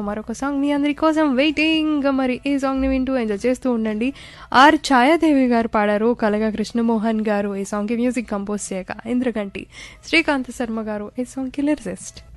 మరొక సాంగ్. మీ అందరి కోసం వెయిటింగ్. మరి ఈ సాంగ్ని వింటూ ఎంజాయ్ చేస్తూ ఉండండి. ఆర్ ఛాయాదేవి గారు పాడారు కలగా కృష్ణమోహన్ గారు. ఈ సాంగ్కి మ్యూజిక్ కంపోజ్ చేయగా ఇంద్రగంటి. శ్రీకాంత్ శర్మ గారు. ఈ సాంగ్కి లిరిసిస్ట్.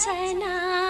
在哪？